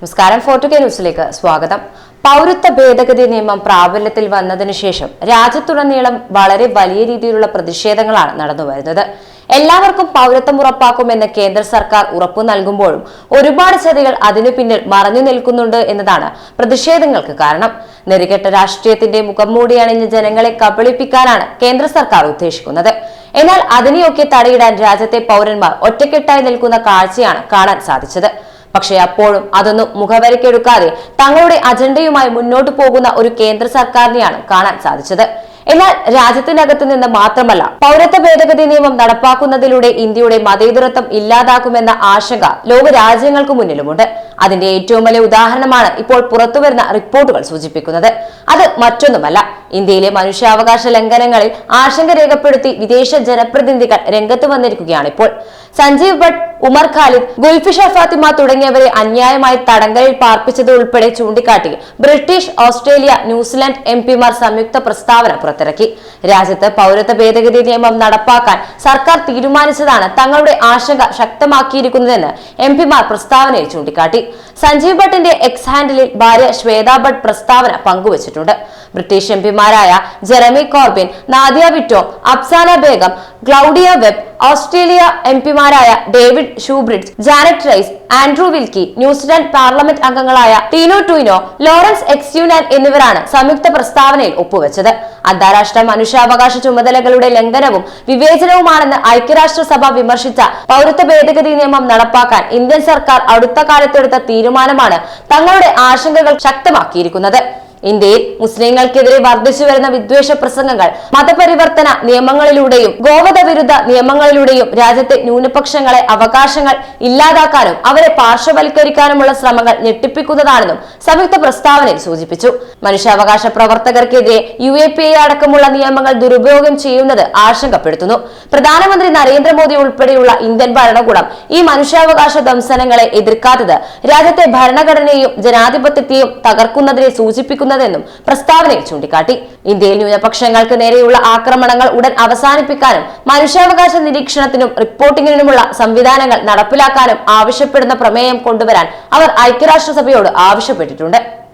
നമസ്കാരം. ഫോർട്ടു കെ ന്യൂസിലേക്ക് സ്വാഗതം. പൗരത്വ ഭേദഗതി നിയമം പ്രാബല്യത്തിൽ വന്നതിനു ശേഷം രാജ്യത്തുടനീളം വളരെ വലിയ രീതിയിലുള്ള പ്രതിഷേധങ്ങളാണ് നടന്നുവരുന്നത് എല്ലാവർക്കും പൗരത്വം ഉറപ്പാക്കുമെന്ന് കേന്ദ്ര സർക്കാർ ഉറപ്പു നൽകുമ്പോഴും ഒരുപാട് ചതികൾ അതിനു പിന്നിൽ മറഞ്ഞു നിൽക്കുന്നുണ്ട് എന്നതാണ് പ്രതിഷേധങ്ങൾക്ക് കാരണം. നെറികെട്ട രാഷ്ട്രീയത്തിന്റെ മുഖം മൂടിയണിഞ്ഞ് ജനങ്ങളെ കബളിപ്പിക്കാനാണ് കേന്ദ്ര സർക്കാർ ഉദ്ദേശിക്കുന്നത്. എന്നാൽ അതിനെയൊക്കെ തടയിടാൻ രാജ്യത്തെ പൗരന്മാർ ഒറ്റക്കെട്ടായി നിൽക്കുന്ന കാഴ്ചയാണ് കാണാൻ സാധിച്ചത്. പക്ഷേ അപ്പോഴും അതൊന്നും മുഖവരക്കെടുക്കാതെ തങ്ങളുടെ അജണ്ടയുമായി മുന്നോട്ട് പോകുന്ന ഒരു കേന്ദ്ര സർക്കാരിനെയാണ് കാണാൻ സാധിച്ചത്. എന്നാൽ രാജ്യത്തിനകത്ത് നിന്ന് മാത്രമല്ല പൗരത്വ ഭേദഗതി നിയമം നടപ്പാക്കുന്നതിലൂടെ ഇന്ത്യയുടെ മതേതരത്വം ഇല്ലാതാക്കുമെന്ന ആശങ്ക ലോക രാജ്യങ്ങൾക്ക് മുന്നിലുമുണ്ട്. അതിന്റെ ഏറ്റവും വലിയ ഉദാഹരണമാണ് ഇപ്പോൾ പുറത്തുവരുന്ന റിപ്പോർട്ടുകൾ സൂചിപ്പിക്കുന്നത്. അത് മറ്റൊന്നുമല്ല ഇന്ത്യയിലെ മനുഷ്യാവകാശ ലംഘനങ്ങളിൽ ആശങ്ക രേഖപ്പെടുത്തി വിദേശ ജനപ്രതിനിധികൾ രംഗത്ത് വന്നിരിക്കുകയാണ് ഇപ്പോൾ സഞ്ജീവ് ഭട്ട് ഉമർ ഖാലിദ് ഗുൽഫിഷ ഫാത്തിമ തുടങ്ങിയവരെ അന്യായമായി തടങ്കലിൽ പാർപ്പിച്ചത് ഉൾപ്പെടെ ചൂണ്ടിക്കാട്ടി ബ്രിട്ടീഷ് ഓസ്ട്രേലിയ ന്യൂസിലാൻഡ് എം പിമാർ സംയുക്ത പ്രസ്താവന പുറത്തിറക്കി. രാജ്യത്ത് പൗരത്വ ഭേദഗതി നിയമം നടപ്പാക്കാൻ സർക്കാർ തീരുമാനിച്ചതാണ് തങ്ങളുടെ ആശങ്ക ശക്തമാക്കിയിരിക്കുന്നതെന്ന് എം പിമാർ പ്രസ്താവനയിൽ ചൂണ്ടിക്കാട്ടി. സഞ്ജീവ് ഭട്ടിന്റെ എക്സ് ഹാൻഡിലിൽ ഭാര്യ ശ്വേതാ ഭട്ട് പ്രസ്താവന പങ്കുവച്ചിട്ടുണ്ട്. British എംപിമാരായ Jeremy Corbyn Nadia Whittome Apsana Begum Claudia Webbe Australia എംപിമാരായ David Shoebridge Janet Rice Andrew Wilkie New Zealand parliament അംഗങ്ങളായ ടീനോ ടൂയിനോ ലോറൻസ് എക്സ്യൂനാൻ എന്നിവരാണ് സംയുക്ത പ്രസ്താവനയിൽ ഒപ്പുവെച്ചത്. അന്താരാഷ്ട്ര മനുഷ്യാവകാശ ചുമതലകളുടെ ലംഘനവും വിവേചനവുമാണെന്ന് ഐക്യരാഷ്ട്രസഭ വിമർശിച്ച പൗരത്വ ഭേദഗതി നിയമം നടപ്പാക്കാൻ ഇന്ത്യൻ സർക്കാർ അടുത്ത കാലത്തെടുത്ത തീരുമാനമാണ് തങ്ങളുടെ ആശങ്കകൾ ശക്തമാക്കിയിരിക്കുന്നത്. ഇന്ത്യയിൽ മുസ്ലിങ്ങൾക്കെതിരെ വർദ്ധിച്ചു വരുന്ന വിദ്വേഷ പ്രസംഗങ്ങൾ മതപരിവർത്തന നിയമങ്ങളിലൂടെയും ഗോവധ വിരുദ്ധ നിയമങ്ങളിലൂടെയും രാജ്യത്തെ ന്യൂനപക്ഷങ്ങളെ അവകാശങ്ങൾ ഇല്ലാതാക്കാനും അവരെ പാർശ്വവൽക്കരിക്കാനുമുള്ള ശ്രമങ്ങൾ ഞെട്ടിപ്പിക്കുന്നതാണെന്നും സംയുക്ത പ്രസ്താവനയിൽ സൂചിപ്പിച്ചു. മനുഷ്യാവകാശ പ്രവർത്തകർക്കെതിരെ യു എ പി എ അടക്കമുള്ള നിയമങ്ങൾ ദുരുപയോഗം ചെയ്യുന്നത് ആശങ്കപ്പെടുത്തുന്നു. പ്രധാനമന്ത്രി നരേന്ദ്രമോദി ഉൾപ്പെടെയുള്ള ഇന്ത്യൻ ഭരണകൂടം ഈ മനുഷ്യാവകാശ ദംശനങ്ങളെ എതിർക്കാത്തത് രാജ്യത്തെ ഭരണഘടനയെയും ജനാധിപത്യത്തെയും തകർക്കുന്നതിനെ സൂചിപ്പിക്കുന്നതെന്നും പ്രസ്താവനയിൽ ചൂണ്ടിക്കാട്ടി. ഇന്ത്യയിൽ ന്യൂനപക്ഷങ്ങൾക്ക് നേരെയുള്ള ആക്രമണങ്ങൾ ഉടൻ അവസാനിപ്പിക്കാനും മനുഷ്യാവകാശ നിരീക്ഷണത്തിനും റിപ്പോർട്ടിങ്ങിനുമുള്ള സംവിധാനങ്ങൾ നടപ്പിലാക്കാനും ആവശ്യപ്പെടുന്ന പ്രമേയം കൊണ്ടുവരാൻ അവർ ഐക്യരാഷ്ട്രസഭയോട് ആവശ്യപ്പെട്ടിട്ടുണ്ട്.